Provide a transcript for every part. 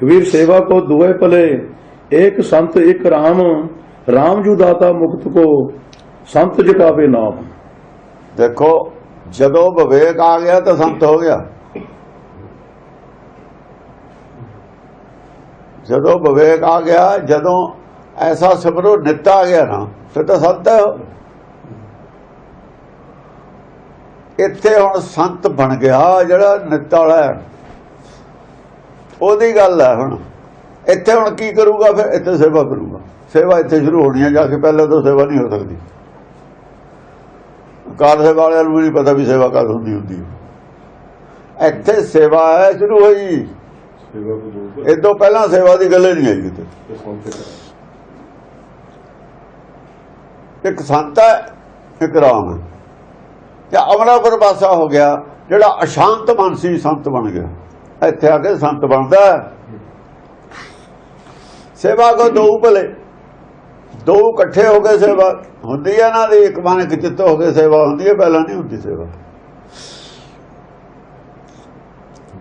ਕਬੀਰ ਸੇਵਾ ਕੋ ਦੁਏ ਭਲੇ, ਏਕ ਸੰਤ ਇਕ RAM RAM ਜੂ ਦਾਤਾ ਮੁਕਤ ਕੋ, ਸੰਤ ਜਪਾਵੇ ਨਾਮ। ਦੇਖੋ, ਜਦੋਂ ਵਿਵੇਕ ਆ ਗਿਆ ਤਾਂ ਸੰਤ ਹੋ ਗਿਆ। ਜਦੋਂ ਵਿਵੇਕ ਆ ਗਿਆ, ਜਦੋਂ ਐਸਾ ਸਿਮਰੋ ਨਿੱਤ ਆ ਗਿਆ ਨਾ, ਫਿਰ ਤਾਂ ਸੰਤ ਇੱਥੇ ਹੁਣ ਸੰਤ ਬਣ ਗਿਆ ਜਿਹੜਾ ਨਿੱਤ ਵਾਲਾ ਉਹਦੀ ਗੱਲ ਹੈ ਹੁਣ। ਇੱਥੇ ਹੁਣ ਕੀ ਕਰੂਗਾ ਫਿਰ? ਇੱਥੇ ਸੇਵਾ ਕਰੂਗਾ। ਸੇਵਾ ਇੱਥੇ ਸ਼ੁਰੂ ਹੋਣੀ ਹੈ ਜਾ ਕੇ ਪਹਿਲਾਂ ਤਾਂ ਸੇਵਾ ਨਹੀਂ ਹੋ ਸਕਦੀ। ਕਾਰ ਸੇਵਾ ਵਾਲਿਆਂ ਨੂੰ ਵੀ ਨਹੀਂ ਪਤਾ ਵੀ ਸੇਵਾ ਕਦ ਹੁੰਦੀ ਹੁੰਦੀ। ਇੱਥੇ ਸੇਵਾ ਹੈ ਸ਼ੁਰੂ ਹੋਈ। ਇਹ ਤੋਂ ਪਹਿਲਾਂ ਸੇਵਾ ਦੀ ਗੱਲ ਨਹੀਂ ਆਈ ਕਿਤੇ। ਇੱਕ ਸੰਤ ਹੈ ਇੱਕ ਰਾਮ ਹੈ। ਤੇ ਅਮਰਾਪੁਰ ਪਾਸਾ ਹੋ ਗਿਆ ਜਿਹੜਾ ਅਸ਼ਾਂਤ ਮਨ ਸੀ ਸੰਤ ਬਣ ਗਿਆ। ਇੱਥੇ ਆ ਕੇ ਸੰਤ ਬਣਦਾ ਸੇਵਾ ਕੋ ਦੋ ਭਲੇ। ਦੋ ਇਕੱਠੇ ਹੋ ਕੇ ਸੇਵਾ ਹੁੰਦੀ ਹੈ ਨਾ ਦੀ, ਇੱਕ ਮਨ ਇੱਕ ਚਿੱਤ ਹੋ ਕੇ ਸੇਵਾ ਹੁੰਦੀ ਹੈ, ਪਹਿਲਾਂ ਨਹੀਂ ਹੁੰਦੀ ਸੇਵਾ।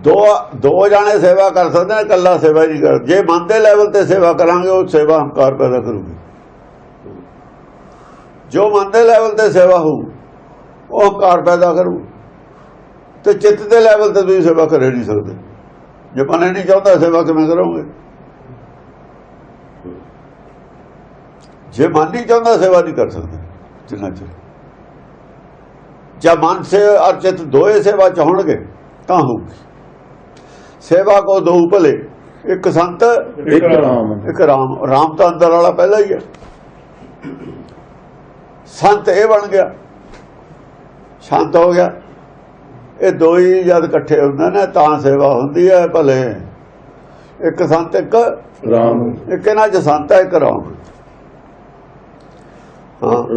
ਦੋ ਦੋ ਜਾਣੇ ਸੇਵਾ ਕਰ ਸਕਦੇ ਨੇ, ਇਕੱਲਾ ਸੇਵਾ ਨਹੀਂ ਕਰ ਜੇ ਮਨ ਦੇ ਲੈਵਲ ਤੇ ਸੇਵਾ ਕਰਾਂਗੇ, ਉਹ ਸੇਵਾ ਹੰਕਾਰ ਪੈਦਾ ਕਰੂਗੀ। ਜੋ ਮਨ ਦੇ ਲੈਵਲ ਤੇ ਸੇਵਾ ਹੋਊ, ਉਹ ਹੰਕਾਰ ਪੈਦਾ ਕਰੂ ਤੇ ਚਿੱਤ ਦੇ ਲੈਵਲ ਤੇ ਤੁਸੀਂ ਸੇਵਾ ਕਰੇ ਨਹੀਂ ਸਕਦੇ। ਜੇ ਮਨ ਨਹੀਂ ਚਾਹੁੰਦਾ ਸੇਵਾ ਕਿਵੇਂ ਕਰੋਗੇ? ਜੇ ਮਨ ਨਹੀਂ ਚਾਹੁੰਦਾ ਸੇਵਾ ਨਹੀਂ ਕਰ ਸਕਦੇ ਜਿੰਨਾ ਚਿਰ। ਜਦ ਮਨ ਸੇ ਅਰ ਚਿੱਤ ਦੋਏ ਸੇਵਾ ਚ ਹੋਣਗੇ ਤਾਂ ਹੋਊਗੀ। ਸੇਵਾ ਕੋ ਦੋ ਭਲੇ ਇੱਕ ਸੰਤ ਇੱਕ RAM ਇੱਕ ਰਾਮ। ਰਾਮ ਤਾਂ ਅੰਦਰ ਵਾਲਾ ਪਹਿਲਾਂ ਹੀ ਹੈ ਸੰਤ ਇਹ ਬਣ ਗਿਆ। ਸ਼ਾਂਤ ਹੋ ਗਿਆ। ਇਹ ਦੋ ਹੀ ਜਦ ਇਕੱਠੇ ਹੁੰਦੇ ਨੇ ਤਾਂ ਸੇਵਾ ਹੁੰਦੀ ਹੈ ਭਲੇ। ਇੱਕ ਸੰਤ ਇੱਕ RAM ਇੱਕ ਇਹਨਾਂ ਚ ਸੰਤ ਹੈ ਇੱਕ ਰਾਮ।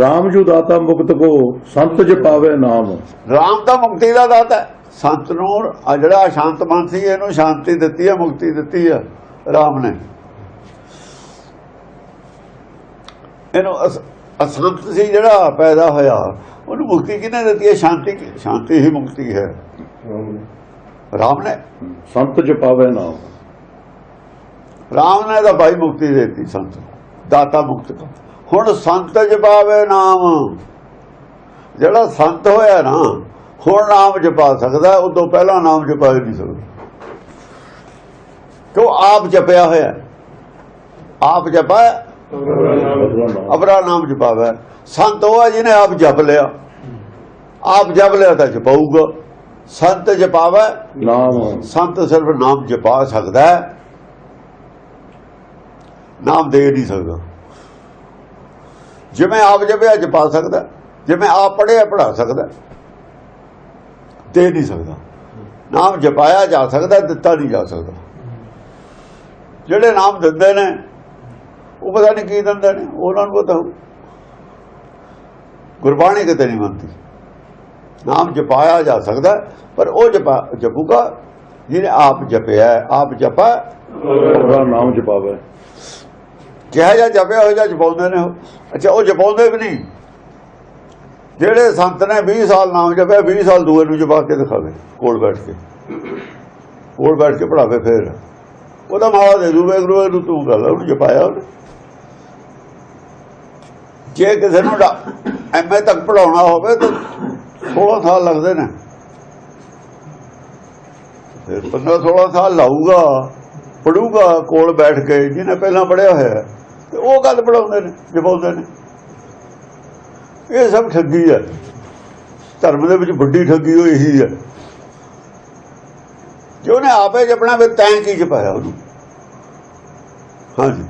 RAM ਜੂ ਦਾਤਾ ਮੁਕਤ ਕੋ ਸੰਤ ਜਪਾਵੇ ਨਾਮ। ਰਾਮ ਤਾਂ ਮੁਕਤੀ ਦਾ ਦਾਤਾ। ਸੰਤ ਨੂੰ ਆ ਜਿਹੜਾ ਸ਼ਾਂਤ ਮਨ ਸੀ ਇਹਨੂੰ ਸ਼ਾਂਤੀ ਦਿੱਤੀ ਹੈ ਮੁਕਤੀ ਦਿੱਤੀ ਹੈ ਰਾਮ ਨੇ। ਇਹਨੂੰ ਅਸ- ਅਸੰਤ ਸੀ ਜਿਹੜਾ ਪੈਦਾ ਹੋਇਆ। ਉਹਨੂੰ ਮੁਕਤੀ ਕਿਹਨੇ ਦਿੱਤੀ ਹੈ? ਸ਼ਾਂਤੀ ਕੀ- ਸ਼ਾਂਤੀ ਹੀ ਮੁਕਤੀ ਹੈ। ਰਾਮ ਨੇ। ਸੰਤ ਜਪਾਵੇ ਨਾਮ ਰਾਮ ਨੇ ਤਾਂ ਭਾਈ ਮੁਕਤੀ ਦਿੱਤੀ ਸੰਤ ਦਾਤਾ ਮੁਕਤ ਹੁਣ ਸੰਤ ਜਪਾਵੇ ਨਾਮ। ਜਿਹੜਾ ਸੰਤ ਹੋਇਆ ਨਾ ਹੁਣ ਨਾਮ ਜਪਾ ਸਕਦਾ ਹੈ, ਉਦੋਂ ਪਹਿਲਾਂ ਨਾਮ ਜਪਾ ਨਹੀਂ ਸਕਦਾ। ਕਿਉਂ? ਆਪ ਜਪਿਆ ਹੋਇਆ। ਆਪ ਜਪਾ ਅਬਰਾ ਨਾਮ ਜਪਾਵੇ। ਸੰਤ ਉਹ ਹੈ ਜਿਹਨੇ ਆਪ ਜਪ ਲਿਆ। ਆਪ ਜਪ ਲਿਆ ਤਾਂ ਜਪਾਊਗਾ। ਸੰਤ ਜਪਾਵੇ। ਨਾਮ। ਸੰਤ ਸਿਰਫ ਨਾਮ ਜਪਾ ਸਕਦਾ ਹੈ। ਨਾਮ ਦੇ ਨਹੀਂ ਸਕਦਾ। ਜਿਵੇਂ ਆਪ ਜਪਿਆ ਜਪਾ ਸਕਦਾ। ਜਿਵੇਂ ਆਪ ਪੜਿਆ ਪੜਾ ਸਕਦਾ। ਦੇ ਨਹੀਂ ਸਕਦਾ। ਨਾਮ ਜਪਾਇਆ ਜਾ ਸਕਦਾ ਦਿੱਤਾ ਨਹੀਂ ਜਾ ਸਕਦਾ। ਜਿਹੜੇ ਨਾਮ ਦਿੰਦੇ ਨੇ ਉਹ ਪਤਾ ਨਹੀਂ ਕੀ ਦਿੰਦੇ ਨੇ ਉਹਨਾਂ ਨੂੰ ਪਤਾ। ਗੁਰਬਾਣੀ ਕਿਤੇ ਨਹੀਂ ਮੰਨਦੀ। ਨਾਮ ਜਪਾਇਆ ਜਾ ਸਕਦਾ ਪਰ ਉਹ ਜਪਾ ਜਪੂਗਾ ਜਿਹਨੇ ਆਪ ਜਪਿਆ ਆਪ ਜਪਾ। ਅਬਰਾ ਨਾਮ ਜਪਾਵੇ। ਕਿਹਾ ਜਾ ਜਪਿਆ ਹੋ ਜਾ ਜਪਾਉਂਦੇ ਨੇ। ਅੱਛਾ ਉਹ ਜਪਾਉਂਦੇ ਵੀ ਨਹੀਂ। ਜਿਹੜੇ ਸੰਤ ਨੇ 20 ਸਾਲ ਨਾਮ ਜਪਿਆ 20 ਸਾਲ ਦੂਏ ਨੂੰ ਜਪਾ ਕੇ ਦਿਖਾਵੇ ਕੋਲ ਬੈਠ ਕੇ। ਕੋਲ ਬੈਠ ਕੇ ਪੜਾਵੇ ਫੇਰ। ਉਹਦਾ ਮਾਵਾ ਦੇ ਦੂਵੇ ਗੁਰੂ ਨੂੰ ਤੂੰ ਗੱਲ ਉਹਨੂੰ ਜਪਾਇਆ ਉਹਨੇ। ਜੇ ਕਿਸੇ ਨੂੰ ਐਮਏ ਤੱਕ ਪੜਾਉਣਾ ਹੋਵੇ ਤਾਂ 16 ਸਾਲ ਲੱਗਦੇ ਨੇ। ਫਿਰ 15 16 ਸਾਲ ਲਾਊਗਾ ਪੜੂਗਾ ਕੋਲ ਬੈਠ ਕੇ ਜਿਹਨੇ ਪਹਿਲਾਂ ਪੜਿਆ ਹੋਇਆ ਹੈ, ਤੇ ਉਹ ਗੱਲ ਪੜਾਉਂਦੇ ਨੇ ਜਪਾਉਂਦੇ ਨੇ। ਇਹ ਸਭ ਠੱਗੀ ਹੈ। ਧਰਮ ਦੇ ਵਿੱਚ ਵੱਡੀ ਠੱਗੀ ਉਹ ਇਹੀ ਹੈ। ਜੇ ਉਹਨੇ ਆਪੇ ਜਪਣਾ ਵੀ ਤੈਂ ਕੀ ਜਪਾਇਆ ਉਹਨੂੰ? ਹਾਂਜੀ।